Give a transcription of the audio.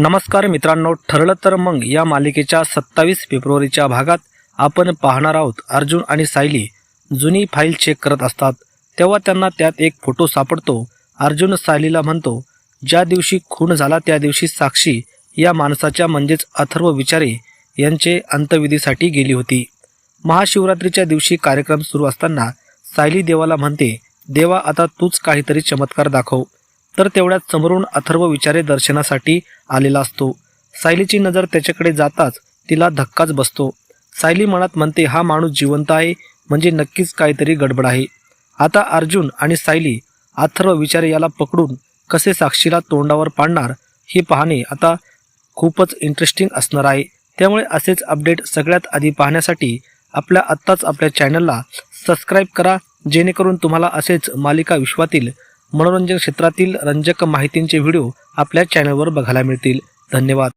नमस्कार मित्रांनो ठरलं तर मग या मालिकेच्या सत्तावीस फेब्रुवारीच्या भागात आपण पाहणार आहोत अर्जुन आणि सायली जुनी फाईल चेक करत असतात. तेव्हा त्यांना त्यात एक फोटो सापडतो. अर्जुन सायलीला म्हणतो ज्या दिवशी खून झाला त्या दिवशी साक्षी या माणसाच्या म्हणजेच अथर्व विचारे यांचे अंत्यविधीसाठी गेली होती. महाशिवरात्रीच्या दिवशी कार्यक्रम सुरू असताना सायली देवाला म्हणते देवा आता तूच काहीतरी चमत्कार दाखव. तर तेवढ्यात समोरून अथर्व विचारे दर्शनासाठी आलेला असतो. सायलीची नजर त्याच्याकडे जाताच तिला धक्काच बसतो. सायली मनात म्हणते हा माणूस जिवंत आहे म्हणजे नक्कीच काहीतरी गडबड आहे. आता अर्जुन आणि सायली अथर्व विचारे याला पकडून कसे साक्षीला तोंडावर पाडणार हे पाहणे आता खूपच इंटरेस्टिंग असणार आहे. त्यामुळे असेच अपडेट सगळ्यात आधी पाहण्यासाठी आपल्या आत्ताच आपल्या चॅनलला सबस्क्राईब करा जेणेकरून तुम्हाला असेच मालिका विश्वातील मनोरंजन क्षेत्रातील रंजक माहितींचे व्हिडिओ आपल्या चॅनलवर बघायला मिळतील. धन्यवाद.